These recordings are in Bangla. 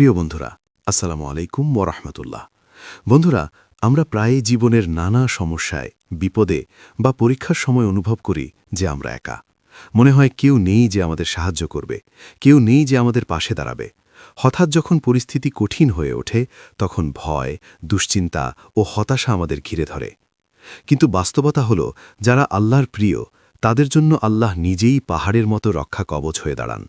প্রিয় বন্ধুরা, আসসালামু আলাইকুম ওরহমতুল্লাহ বন্ধুরা, আমরা প্রায়ই জীবনের নানা সমস্যায়, বিপদে বা পরীক্ষার সময় অনুভব করি যে আমরা একা। মনে হয় কেউ নেই যে আমাদের সাহায্য করবে, কেউ নেই যে আমাদের পাশে দাঁড়াবে। হঠাৎ যখন পরিস্থিতি কঠিন হয়ে ওঠে, তখন ভয়, দুশ্চিন্তা ও হতাশা আমাদের ঘিরে ধরে। কিন্তু বাস্তবতা হল, যারা আল্লাহর প্রিয় তাদের জন্য আল্লাহ নিজেই পাহাড়ের মতো রক্ষা কবচ হয়ে দাঁড়ান।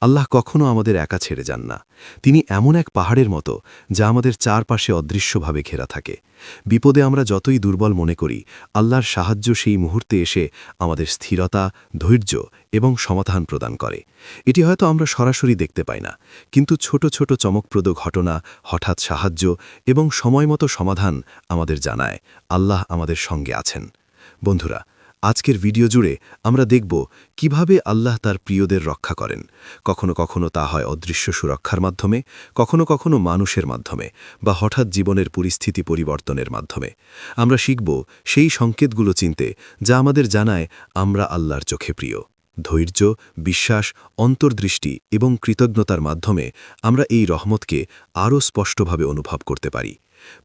আল্লাহ কখনো আমাদের একা ছেড়ে যান না। তিনি এমন এক পাহাড়ের মতো, যা আমাদের চারপাশে অদৃশ্যভাবে ঘেরা থাকে। বিপদে আমরা যতই দুর্বল মনে করি, আল্লাহর সাহায্য সেই মুহূর্তে এসে আমাদের স্থিরতা, ধৈর্য এবং সমাধান প্রদান করে। এটি হয়তো আমরা সরাসরি দেখতে পাই না, কিন্তু ছোট ছোট চমকপ্রদ ঘটনা, হঠাৎ সাহায্য এবং সময়মতো সমাধান আমাদের জানায়। আল্লাহ আমাদের সঙ্গে আছেন। বন্ধুরা আজকের ভিডিও জুড়ে আমরা দেখব কীভাবে আল্লাহ তার প্রিয়দের রক্ষা করেন। কখনো কখনো তা হয় অদৃশ্য সুরক্ষার মাধ্যমে, কখনো কখনো মানুষের মাধ্যমে বা হঠাৎ জীবনের পরিস্থিতি পরিবর্তনের মাধ্যমে। আমরা শিখব সেই সংকেতগুলো চিনতে যা আমাদের জানায় আমরা আল্লাহর চোখে প্রিয়। ধৈর্য, বিশ্বাস, অন্তর্দৃষ্টি এবং কৃতজ্ঞতার মাধ্যমে আমরা এই রহমতকে আরও স্পষ্টভাবে অনুভব করতে পারি।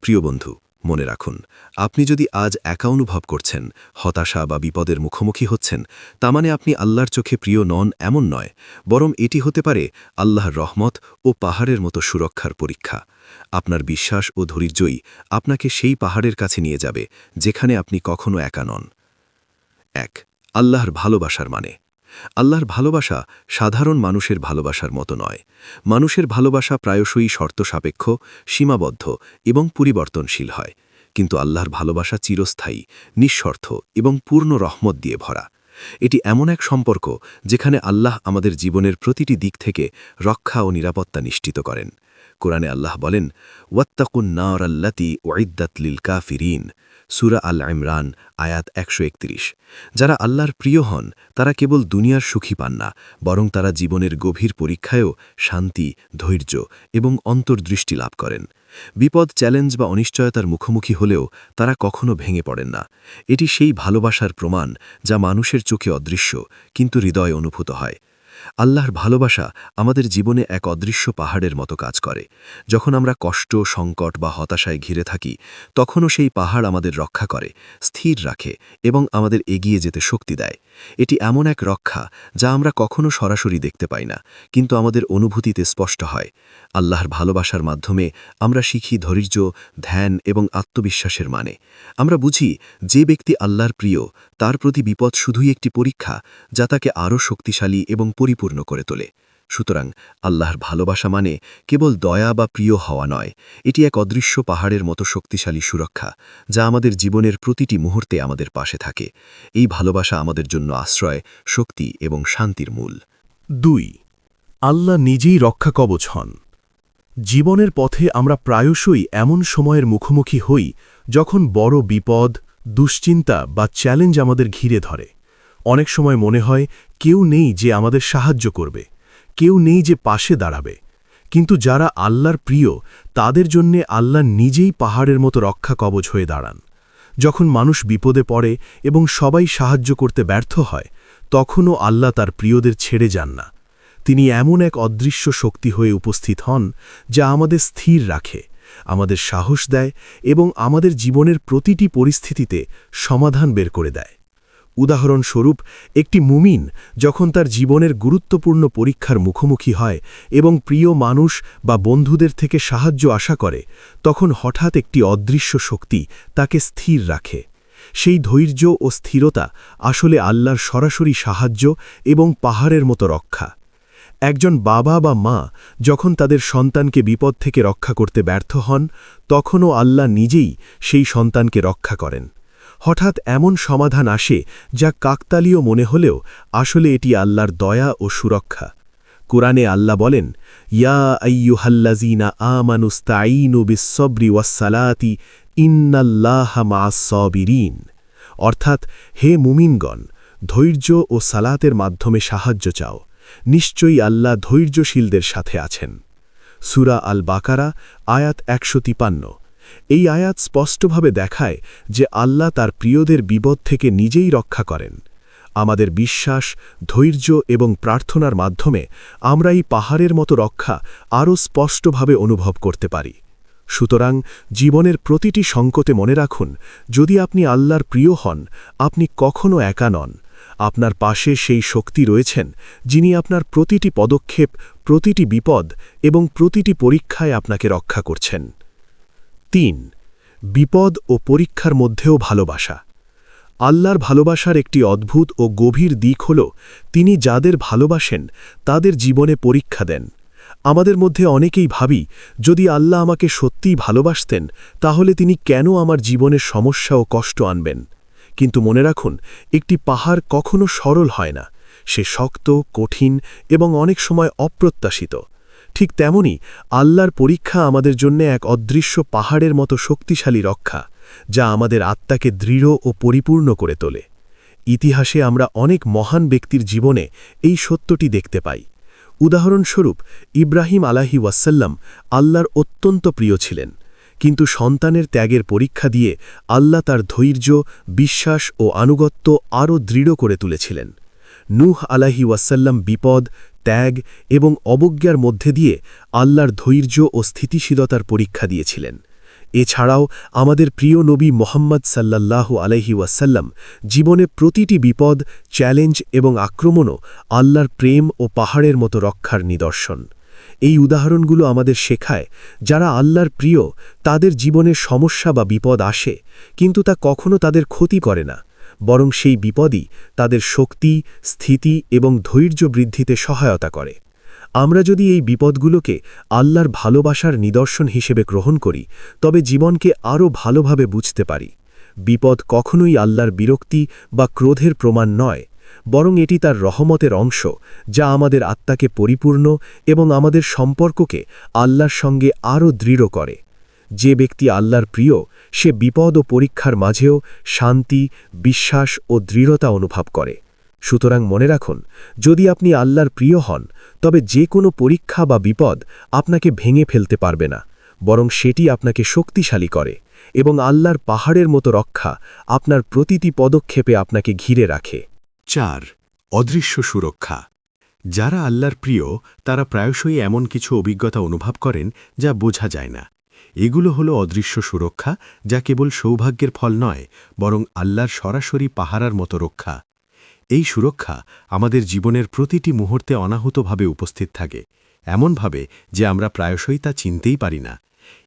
প্রিয় বন্ধু মনে রাখুন, আপনি যদি আজ একা অনুভব করছেন, হতাশা বা বিপদের মুখোমুখি হচ্ছেন, তা মানে আপনি আল্লাহর চোখে প্রিয় নন এমন নয়, বরং এটি হতে পারে আল্লাহর রহমত ও পাহাড়ের মতো সুরক্ষার পরীক্ষা। আপনার বিশ্বাস ও ধৈর্যই আপনাকে সেই পাহাড়ের কাছে নিয়ে যাবে, যেখানে আপনি কখনো একা নন। এক, আল্লাহর ভালোবাসার মানে। আল্লাহর ভালোবাসা সাধারণ মানুষের ভালোবাসার মতো নয়। মানুষের ভালোবাসা প্রায়শই শর্ত সাপেক্ষ সীমাবদ্ধ এবং পরিবর্তনশীল হয়। কিন্তু আল্লাহর ভালোবাসা চিরস্থায়ী নিঃস্বার্থ এবং পূর্ণ রহমত দিয়ে ভরা। এটি এমন এক সম্পর্ক যেখানে আল্লাহ আমাদের জীবনের প্রতিটি দিক থেকে রক্ষা ও নিরাপত্তা নিশ্চিত করেন। কোরআনে আল্লাহ বলেন, ওয়াত্তাকুন নাওর আল্লাতি লিল কাফিরিন। সুরা আল ইমরান, আয়াত একশো একত্রিশ। যারা আল্লাহর প্রিয় হন, তারা কেবল দুনিয়ার সুখী পান না, বরং তারা জীবনের গভীর পরীক্ষায়ও শান্তি, ধৈর্য এবং অন্তর্দৃষ্টি লাভ করেন। বিপদ, চ্যালেঞ্জ বা অনিশ্চয়তার মুখোমুখি হলেও তারা কখনো ভেঙে পড়েন না। এটি সেই ভালোবাসার প্রমাণ যা মানুষের চোখে অদৃশ্য, কিন্তু হৃদয় অনুভূত হয়। আল্লাহর ভালোবাসা আমাদের জীবনে এক অদৃশ্য পাহাড়ের মতো কাজ করে। যখন আমরা কষ্ট, সংকট বা হতাশায় ঘিরে থাকি, তখনও সেই পাহাড় আমাদের রক্ষা করে, স্থির রাখে এবং আমাদের এগিয়ে যেতে শক্তি দেয়। এটি এমন এক রক্ষা যা আমরা কখনো সরাসরি দেখতে পাই না, কিন্তু আমাদের অনুভূতিতে স্পষ্ট হয়। আল্লাহর ভালোবাসার মাধ্যমে আমরা শিখি ধৈর্য, ধ্যান এবং আত্মবিশ্বাসের মানে। আমরা বুঝি যে ব্যক্তি আল্লাহর প্রিয়, তার প্রতি বিপদ শুধুই একটি পরীক্ষা যা তাকে আরও শক্তিশালী এবং পরিপূর্ণ করে তোলে। সুতরাং আল্লাহর ভালোবাসা মানে কেবল দয়া বা প্রিয় হওয়া নয়, এটি এক অদৃশ্য পাহাড়ের মতো শক্তিশালী সুরক্ষা, যা আমাদের জীবনের প্রতিটি মুহূর্তে আমাদের পাশে থাকে। এই ভালোবাসা আমাদের জন্য আশ্রয়, শক্তি এবং শান্তির মূল। দুই, আল্লাহ নিজেই রক্ষা কবচ হন। জীবনের পথে আমরা প্রায়শই এমন সময়ের মুখোমুখি হই যখন বড় বিপদ, দুশ্চিন্তা বা চ্যালেঞ্জ আমাদের ঘিরে ধরে। অনেক সময় মনে হয় কেউ নেই যে আমাদের সাহায্য করবে, কেউ নেই যে পাশে দাঁড়াবে। কিন্তু যারা আল্লাহর প্রিয়, তাদের জন্যে আল্লাহ নিজেই পাহাড়ের মতো রক্ষা কবচ হয়ে দাঁড়ান। যখন মানুষ বিপদে পড়ে এবং সবাই সাহায্য করতে ব্যর্থ হয়, তখনও আল্লাহ তার প্রিয়দের ছেড়ে যান না। তিনি এমন এক অদৃশ্য শক্তি হয়ে উপস্থিত হন, যা আমাদের স্থির রাখে, আমাদের সাহস দেয় এবং আমাদের জীবনের প্রতিটি পরিস্থিতিতে সমাধান বের করে দেয়। উদাহরণস্বরূপ, একটি মুমিন যখন তার জীবনের গুরুত্বপূর্ণ পরীক্ষার মুখোমুখি হয় এবং প্রিয় মানুষ বা বন্ধুদের থেকে সাহায্য আশা করে, তখন হঠাৎ একটি অদৃশ্য শক্তি তাকে স্থির রাখে। সেই ধৈর্য ও স্থিরতা আসলে আল্লাহর সরাসরি সাহায্য এবং পাহাড়ের মতো রক্ষা। একজন বাবা বা মা যখন তাদের সন্তানকে বিপদ থেকে রক্ষা করতে ব্যর্থ হন, তখনও আল্লাহ নিজেই সেই সন্তানকে রক্ষা করেন। হঠাৎ এমন সমাধান আসে যা কাকতালীয় মনে হলেও আসলে এটি আল্লাহর দয়া ও সুরক্ষা। কোরআনে আল্লাহ বলেন, ইয়া আইয়ুহাল্লাজিনা আমানুস্তাইনু বিশ্বব্রি ওয়াসালাতি ইন্নাল্লাহ মাসবিরিন অর্থাৎ, হে মুমিনগণ, ধৈর্য ও সালাতের মাধ্যমে সাহায্য চাও। নিশ্চয়ই আল্লাহ ধৈর্যশীলদের সাথে আছেন। সুরা আল বাকারা আয়াত একশো তিপান্ন। এই আয়াত স্পষ্টভাবে দেখায় যে আল্লাহ তার প্রিয়দের বিপদ থেকে নিজেই রক্ষা করেন। আমাদের বিশ্বাস, ধৈর্য এবং প্রার্থনার মাধ্যমে আমরা এই পাহাড়ের মতো রক্ষা আরও স্পষ্টভাবে অনুভব করতে পারি। সুতরাং জীবনের প্রতিটি সংকটে মনে রাখুন, যদি আপনি আল্লাহর প্রিয় হন, আপনি কখনও একা নন। আপনার পাশে সেই শক্তি রয়েছেন, যিনি আপনার প্রতিটি পদক্ষেপ, প্রতিটি বিপদ এবং প্রতিটি পরীক্ষায় আপনাকে রক্ষা করছেন। তিন, বিপদ ও পরীক্ষার মধ্যেও ভালোবাসা। আল্লাহর ভালোবাসার একটি অদ্ভুত ও গভীর দিক হল, তিনি যাদের ভালোবাসেন, তাদের জীবনে পরীক্ষা দেন। আমাদের মধ্যে অনেকেই ভাবি, যদি আল্লাহ আমাকে সত্যিই ভালোবাসতেন, তাহলে তিনি কেন আমার জীবনের সমস্যা ও কষ্ট আনবেন? কিন্তু মনে রাখুন, একটি পাহাড় কখনো সরল হয় না। সে শক্ত, কঠিন এবং অনেক সময় অপ্রত্যাশিত। ঠিক তেমনি আল্লাহর পরীক্ষা আমাদের জন্য এক অদৃশ্য পাহাড়ের মতো শক্তিশালী রক্ষা, যা আমাদের আত্মাকে দৃঢ় ও পরিপূর্ণ করে তোলে। ইতিহাসে আমরা অনেক মহান ব্যক্তির জীবনে এই সত্যটি দেখতে পাই। উদাহরণস্বরূপ, ইব্রাহিম আলাহি ওয়াসাল্লাম আল্লাহর অত্যন্ত প্রিয় ছিলেন, কিন্তু সন্তানের ত্যাগের পরীক্ষা দিয়ে আল্লাহ তার ধৈর্য, বিশ্বাস ও আনুগত্য আরও দৃঢ় করে তুলেছিলেন। নূহ আলাহি ওয়াসাল্লাম বিপদ ত্যাগ এবং অবজ্ঞার মধ্যে দিয়ে আল্লাহর ধৈর্য ও স্থিতিশীলতার পরীক্ষা দিয়েছিলেন। এছাড়াও আমাদের প্রিয় নবী মোহাম্মদ সাল্লাল্লাহ আলহি ওয়াসাল্লাম জীবনে প্রতিটি বিপদ, চ্যালেঞ্জ এবং আক্রমণও আল্লাহর প্রেম ও পাহাড়ের মতো রক্ষার নিদর্শন। এই উদাহরণগুলো আমাদের শেখায় যারা আল্লাহর প্রিয়, তাদের জীবনে সমস্যা বা বিপদ আসে, কিন্তু তা কখনো তাদের ক্ষতি করে না। বরং সেই বিপদই তাদের শক্তি, স্থিতি এবং ধৈর্য বৃদ্ধিতে সহায়তা করে। আমরা যদি এই বিপদগুলোকে আল্লাহর ভালোবাসার নিদর্শন হিসেবে গ্রহণ করি, তবে জীবনকে আরও ভালোভাবে বুঝতে পারি। বিপদ কখনোই আল্লাহর বিরক্তি বা ক্রোধের প্রমাণ নয়, বরং এটি তার রহমতের অংশ, যা আমাদের আত্মাকে পরিপূর্ণ এবং আমাদের সম্পর্ককে আল্লাহর সঙ্গে আরও দৃঢ় করে। যে ব্যক্তি আল্লাহর প্রিয়, সে বিপদ ও পরীক্ষার মাঝেও শান্তি, বিশ্বাস ও দৃঢ়তা অনুভব করে। সুতরাং মনে রাখুন, যদি আপনি আল্লাহর প্রিয় হন, তবে যে কোনো পরীক্ষা বা বিপদ আপনাকে ভেঙে ফেলতে পারবে না, বরং সেটি আপনাকে শক্তিশালী করে এবং আল্লাহর পাহাড়ের মতো রক্ষা আপনার প্রতিটি পদক্ষেপে আপনাকে ঘিরে রাখে। চার, অদৃশ্য সুরক্ষা। যারা আল্লাহর প্রিয়, তারা প্রায়শই এমন কিছু অভিজ্ঞতা অনুভব করেন যা বোঝা যায় না। এগুলো হলো অদৃশ্য সুরক্ষা, যা কেবল সৌভাগ্যের ফল নয়, বরং আল্লাহর সরাসরি পাহারার মতো রক্ষা। এই সুরক্ষা আমাদের জীবনের প্রতিটি মুহূর্তে অনাহুতভাবে উপস্থিত থাকে, এমনভাবে যে আমরা প্রায়শই তা চিনতেই পারি না।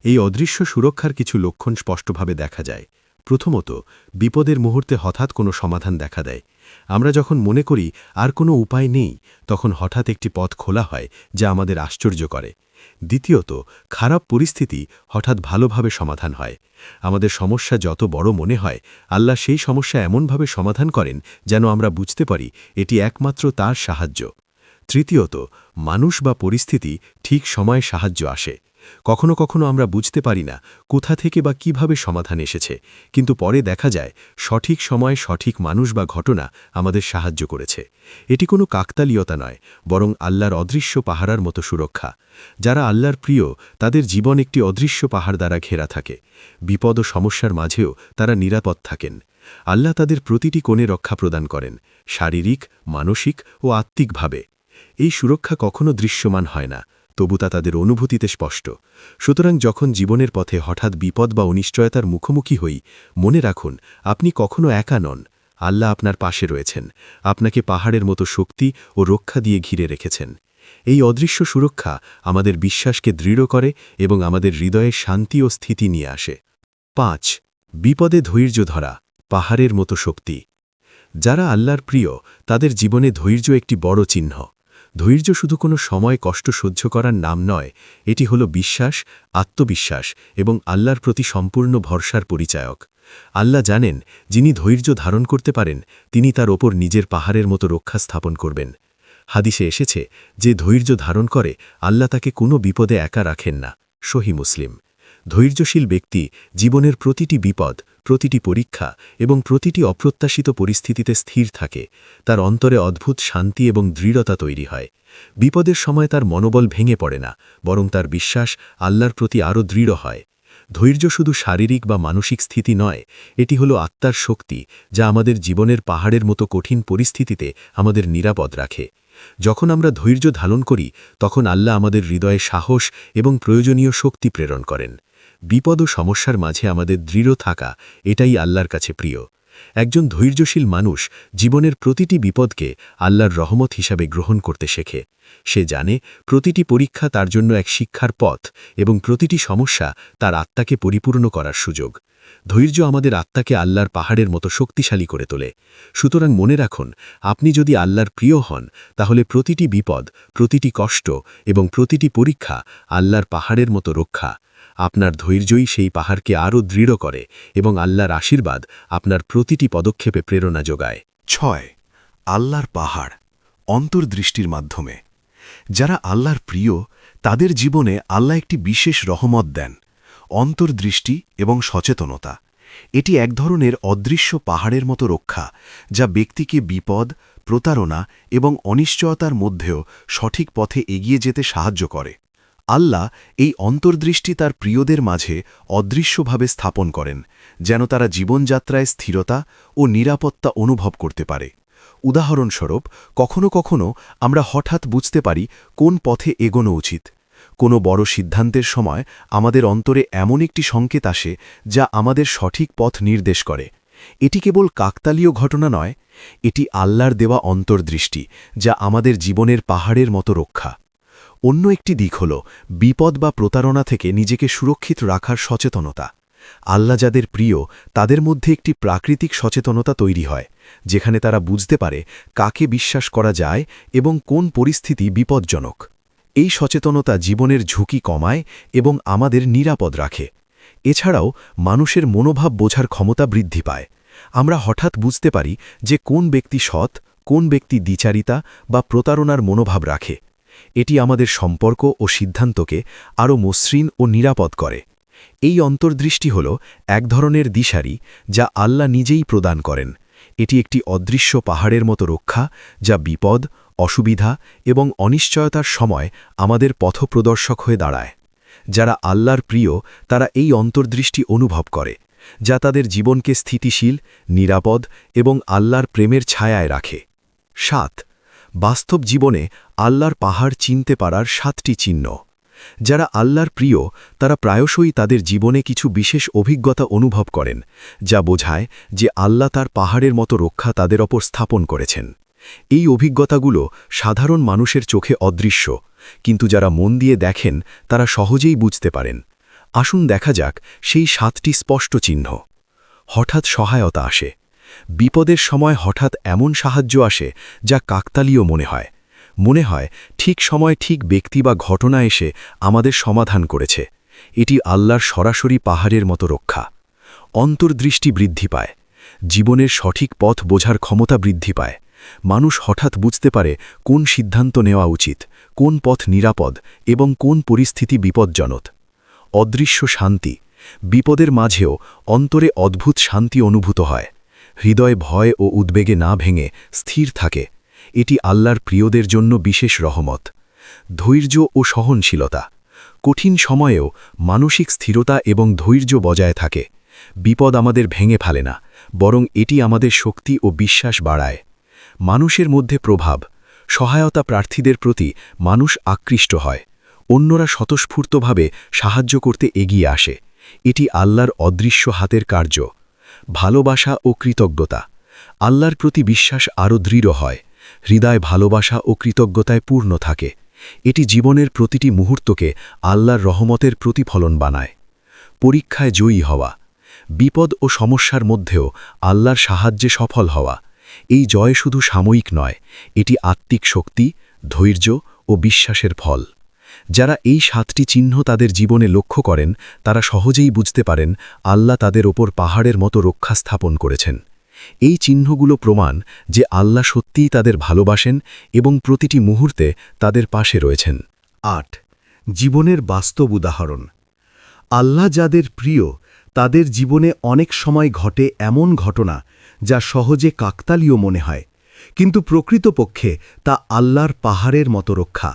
এই অদৃশ্য সুরক্ষার কিছু লক্ষণ স্পষ্টভাবে দেখা যায়। প্রথমত, বিপদের মুহূর্তে হঠাৎ কোনো সমাধান দেখা দেয়। আমরা যখন মনে করি আর কোনো উপায় নেই, তখন হঠাৎ একটি পথ খোলা হয় যা আমাদের আশ্চর্য করে। দ্বিতীয়ত, খারাপ পরিস্থিতি হঠাৎ ভালোভাবে সমাধান হয়। আমাদের সমস্যা যত বড় মনে হয়, আল্লাহ সেই সমস্যা এমনভাবে সমাধান করেন যেন আমরা বুঝতে পারি এটি একমাত্র তার সাহায্য। তৃতীয়ত, মানুষ বা পরিস্থিতি ঠিক সময়ে সাহায্য আসে। কখনো কখনো আমরা বুঝতে পারি না কোথা থেকে বা কীভাবে সমাধান এসেছে, কিন্তু পরে দেখা যায় সঠিক সময়ে সঠিক মানুষ বা ঘটনা আমাদের সাহায্য করেছে। এটি কোনো কাকতালীয়তা নয়, বরং আল্লাহর অদৃশ্য পাহারার মতো সুরক্ষা। যারা আল্লাহর প্রিয়, তাদের জীবন একটি অদৃশ্য পাহাড় দ্বারা ঘেরা থাকে। বিপদ ও সমস্যার মাঝেও তারা নিরাপদ থাকেন। আল্লাহ তাদের প্রতিটি কোণে রক্ষা প্রদান করেন, শারীরিক, মানসিক ও আত্মিকভাবে। এই সুরক্ষা কখনো দৃশ্যমান হয় না। তবু তা তাদের অনুভূতিতে স্পষ্ট। সুতরাং যখন জীবনের পথে হঠাৎ বিপদ বা অনিশ্চয়তার মুখোমুখি হই, মনে রাখুন, আপনি কখনো একা নন। আল্লাহ আপনার পাশে রয়েছেন। আপনাকে পাহাড়ের মতো শক্তি ও রক্ষা দিয়ে ঘিরে রেখেছেন। এই অদৃশ্য সুরক্ষা আমাদের বিশ্বাসকে দৃঢ় করে এবং আমাদের হৃদয়ে শান্তি ও স্থিতি নিয়ে আসে। পাঁচ, বিপদে ধৈর্য ধরা, পাহাড়ের মতো শক্তি। যারা আল্লাহর প্রিয়, তাদের জীবনে ধৈর্য একটি বড় চিহ্ন। ধৈর্য শুধু কোনো সময় কষ্ট সহ্য করার নাম নয়, এটি হলো বিশ্বাস, আত্মবিশ্বাস এবং আল্লাহর প্রতি সম্পূর্ণ ভরসার পরিচায়ক। আল্লাহ জানেন, যিনি ধৈর্য ধারণ করতে পারেন, তিনি তার ওপর নিজের পাহাড়ের মতো রক্ষা স্থাপন করবেন। হাদিসে এসেছে, যে ধৈর্য ধারণ করে, আল্লাহ তাকে কোনো বিপদে একা রাখেন না। সহি মুসলিম। ধৈর্যশীল ব্যক্তি জীবনের প্রতিটি বিপদ প্রতিটি পরীক্ষা এবং প্রতিটি অপ্রত্যাশিত পরিস্থিতিতে স্থির থাকে, তার অন্তরে অদ্ভুত শান্তি এবং দৃঢ়তা তৈরি হয়। বিপদের সময় তার মনোবল ভেঙে পড়ে না, বরং তার বিশ্বাস আল্লাহর প্রতি আরও দৃঢ় হয়। ধৈর্য শুধু শারীরিক বা মানসিক স্থিতি নয়, এটি হলো আত্মার শক্তি, যা আমাদের জীবনের পাহাড়ের মতো কঠিন পরিস্থিতিতে আমাদের নিরাপদ রাখে। যখন আমরা ধৈর্য ধারণ করি, তখন আল্লাহ আমাদের হৃদয়ে সাহস এবং প্রয়োজনীয় শক্তি প্রেরণ করেন। বিপদ ও সমস্যার মাঝে আমাদের দৃঢ় থাকা এটাই আল্লাহর কাছে প্রিয়। একজন ধৈর্যশীল মানুষ জীবনের প্রতিটি বিপদকে আল্লাহর রহমত হিসাবে গ্রহণ করতে শেখে। সে জানে প্রতিটি পরীক্ষা তার জন্য এক শিক্ষার পথ এবং প্রতিটি সমস্যা তার আত্মাকে পরিপূর্ণ করার সুযোগ। ধৈর্য আমাদের আত্মাকে আল্লাহর পাহাড়ের মতো শক্তিশালী করে তোলে। সুতরাং মনে রাখুন, আপনি যদি আল্লাহর প্রিয় হন, তাহলে প্রতিটি বিপদ, প্রতিটি কষ্ট এবং প্রতিটি পরীক্ষা আল্লাহর পাহাড়ের মতো রক্ষা। আপনার ধৈর্যই সেই পাহাড়কে আরও দৃঢ় করে এবং আল্লাহর আশীর্বাদ আপনার প্রতিটি পদক্ষেপে প্রেরণা যোগায়। ছয়, আল্লাহর পাহাড়, অন্তর্দৃষ্টির মাধ্যমে। যারা আল্লাহর প্রিয়, তাদের জীবনে আল্লাহ একটি বিশেষ রহমত দেন, অন্তর্দৃষ্টি এবং সচেতনতা। এটি এক ধরনের অদৃশ্য পাহাড়ের মতো রক্ষা, যা ব্যক্তিকে বিপদ, প্রতারণা এবং অনিশ্চয়তার মধ্যেও সঠিক পথে এগিয়ে যেতে সাহায্য করে। আল্লাহ এই অন্তর্দৃষ্টি তার প্রিয়দের মাঝে অদৃশ্যভাবে স্থাপন করেন, যেন তারা জীবনযাত্রায় স্থিরতা ও নিরাপত্তা অনুভব করতে পারে। উদাহরণস্বরূপ, কখনো কখনো আমরা হঠাৎ বুঝতে পারি কোন পথে এগোনো উচিত। কোনো বড় সিদ্ধান্তের সময় আমাদের অন্তরে এমন একটি সংকেত আসে যা আমাদের সঠিক পথ নির্দেশ করে। এটি কেবল কাকতালীয় ঘটনা নয়, এটি আল্লাহর দেওয়া অন্তর্দৃষ্টি যা আমাদের জীবনের পাহাড়ের মতো রক্ষা। অন্য একটি দিক হল বিপদ বা প্রতারণা থেকে নিজেকে সুরক্ষিত রাখার সচেতনতা। আল্লাহ যাদের প্রিয়, তাদের মধ্যে একটি প্রাকৃতিক সচেতনতা তৈরি হয়, যেখানে তারা বুঝতে পারে কাকে বিশ্বাস করা যায় এবং কোন পরিস্থিতি বিপজ্জনক। এই সচেতনতা জীবনের ঝুঁকি কমায় এবং আমাদের নিরাপদ রাখে। এছাড়াও মানুষের মনোভাব বোঝার ক্ষমতা বৃদ্ধি পায়। আমরা হঠাৎ বুঝতে পারি যে কোন ব্যক্তি সৎ, কোন ব্যক্তি দ্বিচারিতা বা প্রতারণার মনোভাব রাখে। এটি আমাদের সম্পর্ক ও সিদ্ধান্তকে আরও মসৃণ ও নিরাপদ করে। এই অন্তর্দৃষ্টি হল এক ধরনের দিশারি যা আল্লাহ নিজেই প্রদান করেন। এটি একটি অদৃশ্য পাহাড়ের মতো রক্ষা যা বিপদ, অসুবিধা এবং অনিশ্চয়তার সময় আমাদের পথপ্রদর্শক হয়ে দাঁড়ায়। যারা আল্লাহর প্রিয়, তারা এই অন্তর্দৃষ্টি অনুভব করে, যা তাদের জীবনকে স্থিতিশীল, নিরাপদ এবং আল্লাহর প্রেমের ছায়ায় রাখে। সাত বাস্তব জীবনে আল্লাহর পাহাড় চিনতে পারার সাতটি চিহ্ন। যারা আল্লাহর প্রিয়, তারা প্রায়শই তাদের জীবনে কিছু বিশেষ অভিজ্ঞতা অনুভব করেন, যা বোঝায় যে আল্লাহ তার পাহাড়ের মতো রক্ষা তাদের ওপর স্থাপন করেছেন। এই অভিজ্ঞতাগুলো সাধারণ মানুষের চোখে অদৃশ্য, কিন্তু যারা মন দিয়ে দেখেন, তারা সহজেই বুঝতে পারেন। আসুন দেখা যাক সেই সাতটি স্পষ্ট চিহ্ন। হঠাৎ সহায়তা আসে। বিপদের সময় হঠাৎ এমন সাহায্য আসে যা কাকতালীয় মনে হয়। মনে হয়, ঠিক সময় ঠিক ব্যক্তি বা ঘটনা এসে আমাদের সমাধান করেছে। এটি আল্লাহর সরাসরি পাহাড়ের মতো রক্ষা। অন্তর্দৃষ্টি বৃদ্ধি পায়। জীবনের সঠিক পথ বোঝার ক্ষমতা বৃদ্ধি পায়। মানুষ হঠাৎ বুঝতে পারে কোন সিদ্ধান্ত নেওয়া উচিত, কোন পথ নিরাপদ এবং কোন পরিস্থিতি বিপজ্জনক। অদৃশ্য শান্তি। বিপদের মাঝেও অন্তরে অদ্ভুত শান্তি অনুভূত হয়। হৃদয় ভয় ও উদ্বেগে না ভেঙে স্থির থাকে। এটি আল্লাহর প্রিয়দের জন্য বিশেষ রহমত। ধৈর্য ও সহনশীলতা। কঠিন সময়েও মানসিক স্থিরতা এবং ধৈর্য বজায় থাকে। বিপদ আমাদের ভেঙে ফেলে না, বরং এটি আমাদের শক্তি ও বিশ্বাস বাড়ায়। মানুষের মধ্যে প্রভাব। সহায়তা প্রার্থীদের প্রতি মানুষ আকৃষ্ট হয়। অন্যরা স্বতঃস্ফূর্তভাবে সাহায্য করতে এগিয়ে আসে। এটি আল্লাহর অদৃশ্য হাতের কার্য। ভালোবাসা ও কৃতজ্ঞতা। আল্লাহর প্রতি বিশ্বাস আরও দৃঢ় হয়, হৃদয় ভালোবাসা ও কৃতজ্ঞতায় পূর্ণ থাকে। এটি জীবনের প্রতিটি মুহূর্তকে আল্লাহর রহমতের প্রতিফলন বানায়। পরীক্ষায় জয়ী হওয়া, বিপদ ও সমস্যার মধ্যেও আল্লাহর সাহায্যে সফল হওয়া, এই জয় শুধু সাময়িক নয়, এটি আত্মিক শক্তি, ধৈর্য ও বিশ্বাসের ফল। যারা এই সাতটি চিহ্ন তাদের জীবনে লক্ষ্য করেন, তারা সহজেই বুঝতে পারেন, আল্লাহ তাদের ওপর পাহাড়ের মতো রক্ষা স্থাপন করেছেন। এই চিহ্নগুলো প্রমাণ যে আল্লাহ সত্যিই তাদের ভালোবাসেন এবং প্রতিটি মুহূর্তে তাদের পাশে রয়েছেন। আট, জীবনের বাস্তব উদাহরণ। আল্লাহ যাদের প্রিয়, তাদের জীবনে অনেক সময় ঘটে এমন ঘটনা যা সহজে কাকতালীয় মনে হয়, কিন্তু প্রকৃতপক্ষে তা আল্লাহর পাহাড়ের মতো রক্ষা।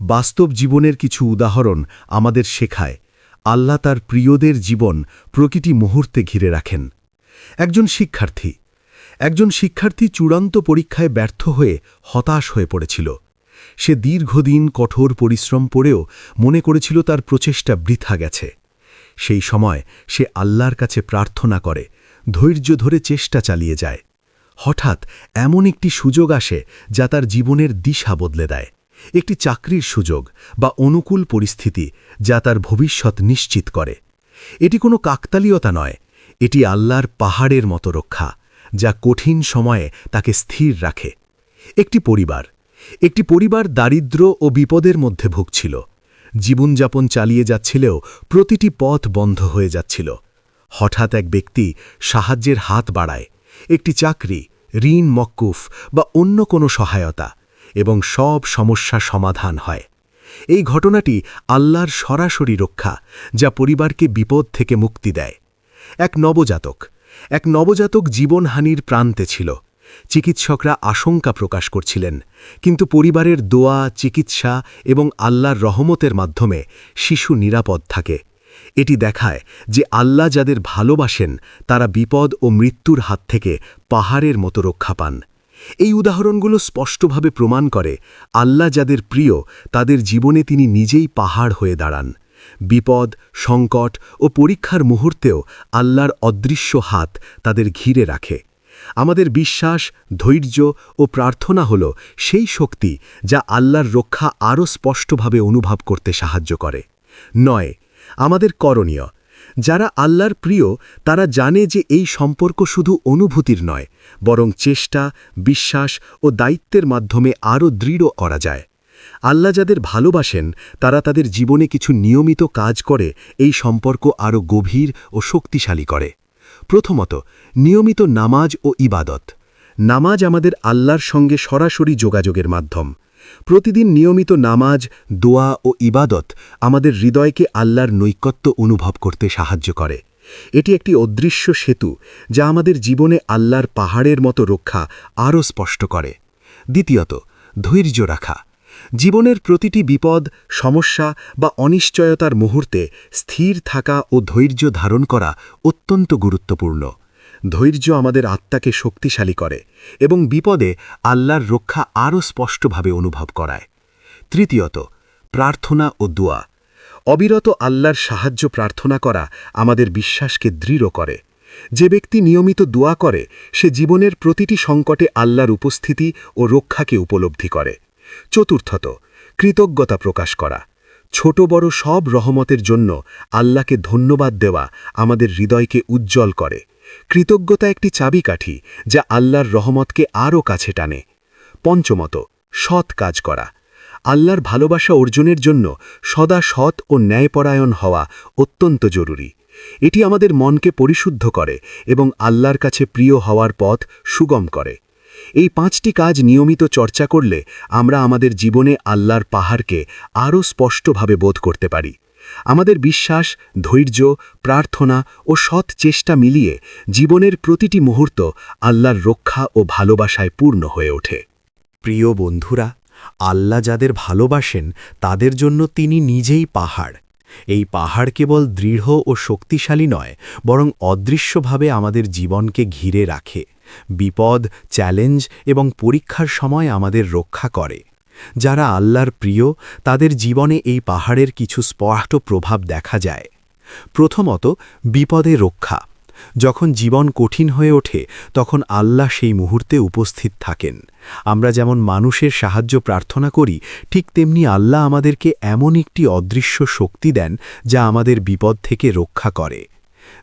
বাস্তব জীবনের কিছু উদাহরণ আমাদের শেখায়। আল্লাহ তার প্রিয়দের জীবন প্রকৃতি মুহূর্তে ঘিরে রাখেন। একজন শিক্ষার্থী। একজন শিক্ষার্থী চূড়ান্ত পরীক্ষায় ব্যর্থ হয়ে হতাশ হয়ে পড়েছিল। সে দীর্ঘদিন কঠোর পরিশ্রম পড়েও মনে করেছিল তার প্রচেষ্টা বৃথা গেছে। সেই সময় সে আল্লাহর কাছে প্রার্থনা করে, ধৈর্য ধরে চেষ্টা চালিয়ে যায়। হঠাৎ এমন একটি সুযোগ আসে যা তার জীবনের দিশা বদলে দেয়। একটি চাকরির সুযোগ বা অনুকূল পরিস্থিতি যা তার ভবিষ্যৎ নিশ্চিত করে। এটি কোনো কাকতালীয়তা নয়, এটি আল্লাহর পাহাড়ের মতো রক্ষা, যা কঠিন সময়ে তাকে স্থির রাখে। একটি পরিবার একটি পরিবার দারিদ্র্য ও বিপদের মধ্যে ভুগছিল। জীবনযাপন চালিয়ে যাচ্ছিলেও প্রতিটি পথ বন্ধ হয়ে যাচ্ছিল। হঠাৎ এক ব্যক্তি সাহায্যের হাত বাড়ায়, একটি চাকরি, ঋণ, মক্কুফ বা অন্য কোনো সহায়তা এবং সব সমস্যা সমাধান হয়। এই ঘটনাটি আল্লাহর সরাসরি রক্ষা, যা পরিবারকে বিপদ থেকে মুক্তি দেয়। এক নবজাতক এক নবজাতক জীবনহানির প্রান্তে ছিল। চিকিৎসকরা আশঙ্কা প্রকাশ করছিলেন, কিন্তু পরিবারের দোয়া, চিকিৎসা এবং আল্লাহর রহমতের মাধ্যমে শিশু নিরাপদ থাকে। এটি দেখায় যে আল্লাহ যাদের ভালোবাসেন, তারা বিপদ ও মৃত্যুর হাত থেকে পাহাড়ের মতো রক্ষা পান। এই উদাহরণগুলো স্পষ্টভাবে প্রমাণ করে আল্লাহ যাদের প্রিয়, তাদের জীবনে তিনি নিজেই পাহাড় হয়ে দাঁড়ান। বিপদ, সংকট ও পরীক্ষার মুহূর্তেও আল্লাহর অদৃশ্য হাত তাদের ঘিরে রাখে। আমাদের বিশ্বাস, ধৈর্য ও প্রার্থনা হল সেই শক্তি যা আল্লাহর রক্ষা আরও স্পষ্টভাবে অনুভব করতে সাহায্য করে। নয়, আমাদের করণীয় যারা আল্লাহর প্রিয়, তারা জানে যে এই সম্পর্ক শুধু অনুভূতির নয়, বরং চেষ্টা, বিশ্বাস ও দায়িত্বের মাধ্যমে আরও দৃঢ় করা যায়। আল্লাহ যাদের ভালোবাসেন, তারা তাদের জীবনে কিছু নিয়মিত কাজ করে, এই সম্পর্ক আরও গভীর ও শক্তিশালী করে। প্রথমত, নিয়মিত নামাজ ও ইবাদত। নামাজ আমাদের আল্লাহর সঙ্গে সরাসরি যোগাযোগের মাধ্যম। প্রতিদিন নিয়মিত নামাজ, দোয়া ও ইবাদত আমাদের হৃদয়কে আল্লাহর নৈকত্য অনুভব করতে সাহায্য করে। এটি একটি অদৃশ্য সেতু যা আমাদের জীবনে আল্লাহর পাহাড়ের মতো রক্ষা আরও স্পষ্ট করে। দ্বিতীয়ত, ধৈর্য রাখা। জীবনের প্রতিটি বিপদ, সমস্যা বা অনিশ্চয়তার মুহূর্তে স্থির থাকা ও ধৈর্য ধারণ করা অত্যন্ত গুরুত্বপূর্ণ। ধৈর্য আমাদের আত্মাকে শক্তিশালী করে এবং বিপদে আল্লাহর রক্ষা আরও স্পষ্টভাবে অনুভব করায়। তৃতীয়ত, প্রার্থনা ও দোয়া। অবিরত আল্লাহর সাহায্য প্রার্থনা করা আমাদের বিশ্বাসকে দৃঢ় করে। যে ব্যক্তি নিয়মিত দোয়া করে, সে জীবনের প্রতিটি সংকটে আল্লাহর উপস্থিতি ও রক্ষাকে উপলব্ধি করে। চতুর্থত, কৃতজ্ঞতা প্রকাশ করা। ছোট বড় সব রহমতের জন্য আল্লাহকে ধন্যবাদ দেওয়া আমাদের হৃদয়কে উজ্জ্বল করে। কৃতজ্ঞতা একটি চাবিকাঠি যা আল্লাহর রহমতকে আরও কাছে টানে। পঞ্চমত, সৎ কাজ করা। আল্লাহর ভালোবাসা অর্জনের জন্য সদা সৎ ও ন্যায়পরায়ণ হওয়া অত্যন্ত জরুরি। এটি আমাদের মনকে পরিশুদ্ধ করে এবং আল্লাহর কাছে প্রিয় হওয়ার পথ সুগম করে। এই পাঁচটি কাজ নিয়মিত চর্চা করলে আমরা আমাদের জীবনে আল্লাহর পাহাড়কে আরও স্পষ্টভাবে বোধ করতে পারি। আমাদের বিশ্বাস, ধৈর্য, প্রার্থনা ও সৎ চেষ্টা মিলিয়ে জীবনের প্রতিটি মুহূর্ত আল্লাহর রক্ষা ও ভালোবাসায় পূর্ণ হয়ে ওঠে। প্রিয় বন্ধুরা, আল্লাহ যাদের ভালোবাসেন, তাদের জন্য তিনি নিজেই পাহাড়। এই পাহাড় কেবল দৃঢ় ও শক্তিশালী নয়, বরং অদৃশ্যভাবে আমাদের জীবনকে ঘিরে রাখে। বিপদ, চ্যালেঞ্জ এবং পরীক্ষার সময় আমাদের রক্ষা করে। যারা আল্লাহর প্রিয়, তাদের জীবনে এই পাহাড়ের কিছু স্পষ্ট প্রভাব দেখা যায়। প্রথমত, বিপদে রক্ষা। যখন জীবন কঠিন হয়ে ওঠে, তখন আল্লাহ সেই মুহূর্তে উপস্থিত থাকেন। আমরা যেমন মানুষের সাহায্য প্রার্থনা করি, ঠিক তেমনি আল্লাহ আমাদেরকে এমন একটি অদৃশ্য শক্তি দেন, যা আমাদের বিপদ থেকে রক্ষা করে।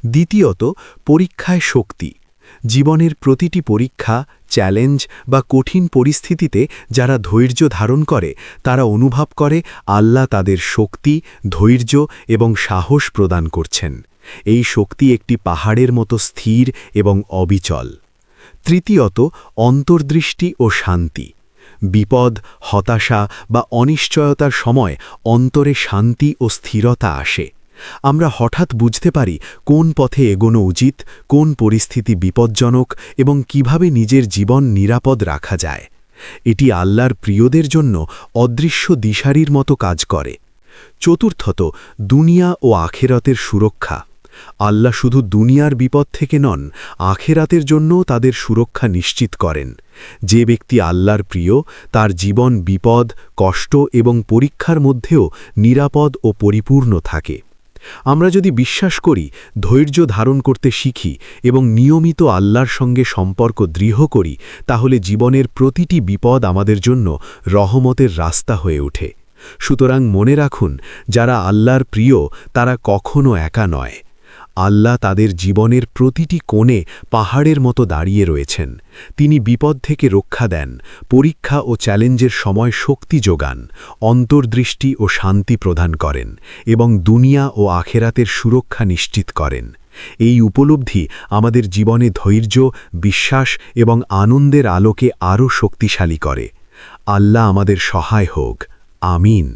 দ্বিতীয়ত, পরীক্ষায় শক্তি। জীবনের প্রতিটি পরীক্ষা, চ্যালেঞ্জ বা কঠিন পরিস্থিতিতে যারা ধৈর্য ধারণ করে, তারা অনুভব করে আল্লাহ তাদের শক্তি, ধৈর্য এবং সাহস প্রদান করছেন। এই শক্তি একটি পাহাড়ের মতো স্থির এবং অবিচল। তৃতীয়ত, অন্তর্দৃষ্টি ও শান্তি। বিপদ, হতাশা বা অনিশ্চয়তার সময় অন্তরে শান্তি ও স্থিরতা আসে। আমরা হঠাৎ বুঝতে পারি কোন পথে এগোনো উচিত, কোন পরিস্থিতি বিপজ্জনক এবং কীভাবে নিজের জীবন নিরাপদ রাখা যায়। এটি আল্লাহর প্রিয়দের জন্য অদৃশ্য দিশারির মতো কাজ করে। চতুর্থত, দুনিয়া ও আখেরাতের সুরক্ষা। আল্লাহ শুধু দুনিয়ার বিপদ থেকে নন, আখেরাতের জন্যও তাদের সুরক্ষা নিশ্চিত করেন। যে ব্যক্তি আল্লাহর প্রিয়, তার জীবন বিপদ, কষ্ট এবং পরীক্ষার মধ্যেও নিরাপদ ও পরিপূর্ণ থাকে। আমরা যদি বিশ্বাস করি, ধৈর্য ধারণ করতে শিখি এবং নিয়মিত আল্লাহর সঙ্গে সম্পর্ক দৃঢ় করি, তাহলে জীবনের প্রতিটি বিপদ আমাদের জন্য রহমতের রাস্তা হয়ে ওঠে। সুতরাং মনে রাখুন, যারা আল্লাহর প্রিয়, তারা কখনো একা নয়। আল্লাহ তাদের জীবনের প্রতিটি কোণে পাহাড়ের মতো দাঁড়িয়ে রয়েছেন। তিনি বিপদ থেকে রক্ষা দেন, পরীক্ষা ও চ্যালেঞ্জের সময় শক্তি যোগান, অন্তর্দৃষ্টি ও শান্তি প্রদান করেন এবং দুনিয়া ও আখেরাতের সুরক্ষা নিশ্চিত করেন। এই উপলব্ধি আমাদের জীবনে ধৈর্য, বিশ্বাস এবং আনন্দের আলোকে আরও শক্তিশালী করে। আল্লাহ আমাদের সহায় হোক। আমিন।